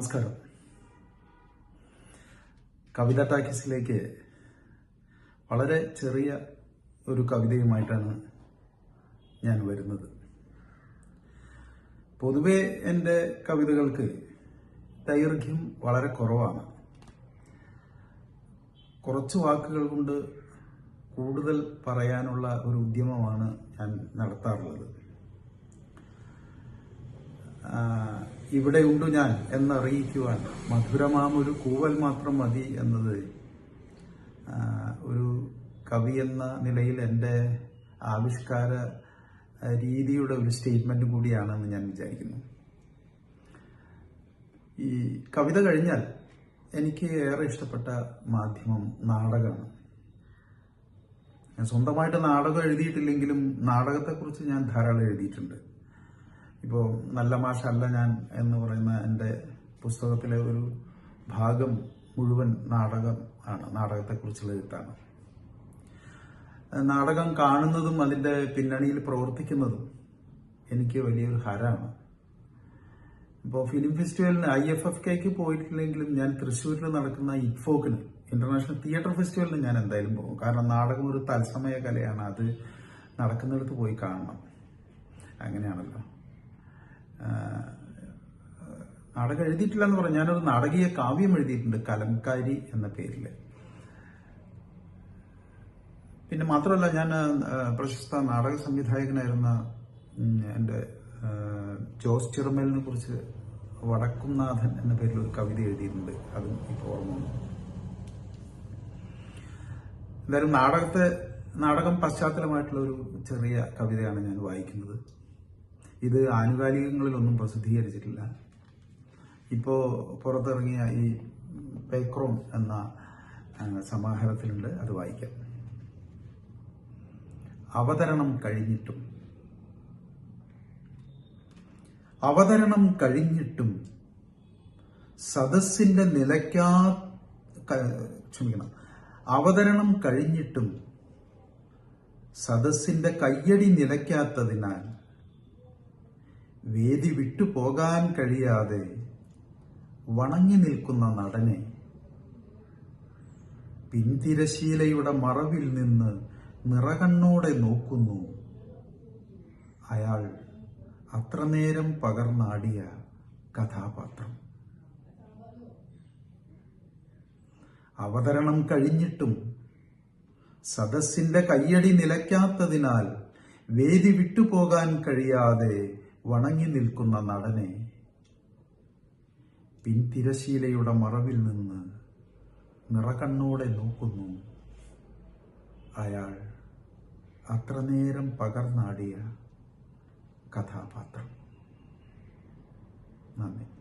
നമസ്കാരം. കവിത ടാക്കിസിലേക്ക് വളരെ ചെറിയ ഒരു കവിതയുമായിട്ടാണ് ഞാൻ വരുന്നത്. പൊതുവെ എന്റെ കവിതകൾക്ക് ദൈർഘ്യം വളരെ കുറവാണ്. കുറച്ച് വാക്കുകൾ കൊണ്ട് കൂടുതൽ പറയാനുള്ള ഒരു ഉദ്യമമാണ് ഞാൻ നടത്താറുള്ളത്. ഇവിടെയുണ്ടു ഞാൻ എന്നറിയിക്കുവാൻ. മധുരമാമൊരു കൂവൽ മാത്രം മതി എന്നത് ഒരു കവി എന്ന നിലയിൽ എന്റെ ആവിഷ്കാര രീതിയുടെ ഒരു സ്റ്റേറ്റ്മെന്റ് കൂടിയാണെന്ന് ഞാൻ വിചാരിക്കുന്നു. ഈ കവിത കഴിഞ്ഞാൽ എനിക്ക് ഏറെ ഇഷ്ടപ്പെട്ട മാധ്യമം നാടകമാണ്. ഞാൻ സ്വന്തമായിട്ട് നാടകം എഴുതിയിട്ടില്ലെങ്കിലും നാടകത്തെക്കുറിച്ച് ഞാൻ ധാരാളം എഴുതിയിട്ടുണ്ട്. ഇപ്പോൾ നല്ല മാഷല്ല ഞാൻ എന്ന് പറയുന്ന എന്റെ പുസ്തകത്തിലെ ഒരു ഭാഗം മുഴുവൻ നാടകം ആണ്. നാടകത്തെക്കുറിച്ചുള്ള എഴുത്താണ് നാടകം കാണുന്നതും അതിന്റെ പിന്നണിയിൽ പ്രവർത്തിക്കുന്നതും എനിക്ക് വലിയൊരു ഹരമാണ് ഇപ്പോൾ ഫിലിം ഫെസ്റ്റിവലിന് ഐ എഫ് എഫ് കെക്ക് പോയിട്ടില്ലെങ്കിലും ഞാൻ തൃശ്ശൂരിൽ നടക്കുന്ന ഇറ്റ്ഫോക്കിന് ഇന്റർനാഷണൽ തിയേറ്റർ ഫെസ്റ്റിവലിന് ഞാൻ എന്തായാലും പോകും. കാരണം നാടകം ഒരു തത്സമയ കലയാണ്. അത് നടക്കുന്നിടത്ത് പോയി കാണണം. അങ്ങനെയാണല്ലോ. നാടകം എഴുതിയിട്ടില്ല എന്ന് പറഞ്ഞാൽ ഞാനൊരു നാടകീയ കാവ്യം എഴുതിയിട്ടുണ്ട് കലങ്കാരി എന്ന പേരിൽ. പിന്നെ മാത്രമല്ല ഞാൻ പ്രശസ്ത നാടക സംവിധായകനായിരുന്ന എന്റെ ജോസ് ചിറമേലിനെ കുറിച്ച് വടക്കുംനാഥൻ എന്ന പേരിൽ ഒരു കവിത എഴുതിയിട്ടുണ്ട്. അതും ഇപ്പോൾ ഓർമ്മ എന്തായാലും നാടകത്തെ നാടകം പശ്ചാത്തലമായിട്ടുള്ള ഒരു ചെറിയ കവിതയാണ് ഞാൻ വായിക്കുന്നത്. ഇത് ആനുകാലികങ്ങളിലൊന്നും പ്രസിദ്ധീകരിച്ചിട്ടില്ല. ഇപ്പോൾ പുറത്തിറങ്ങിയ ഈ പേക്രോം എന്ന സമാഹാരത്തിലുണ്ട് അത് വായിക്കാം. അവതരണം കഴിഞ്ഞിട്ടും അവതരണം കഴിഞ്ഞിട്ടും സദസ്സിന്റെ നിലയ്ക്കാ ക്ഷമിക്കണം. അവതരണം കഴിഞ്ഞിട്ടും സദസ്സിന്റെ കയ്യടി നിലയ്ക്കാത്തതിനാൽ വേദി വിട്ടു പോകാൻ കഴിയാതെ വണങ്ങി നിൽക്കുന്ന നടനെ. പിൻതിരശീലയുടെ മറവിൽ നിന്ന് നിറകണ്ണോടെ നോക്കുന്നു. അയാൾ അത്രനേരം പകർന്നാടിയ കഥാപാത്രം. അവതരണം കഴിഞ്ഞിട്ടും സദസ്സിന്റെ കയ്യടി നിലയ്ക്കാത്തതിനാൽ വേദി വിട്ടുപോകാൻ കഴിയാതെ വണങ്ങി നിൽക്കുന്ന നടനെ പിൻതിരശീലയുടെ മറവിൽ നിന്ന് നിറകണ്ണോടെ നോക്കുന്നു. അയാൾ അത്രനേരം പകർന്നാടിയ കഥാപാത്രം. നന്ദി.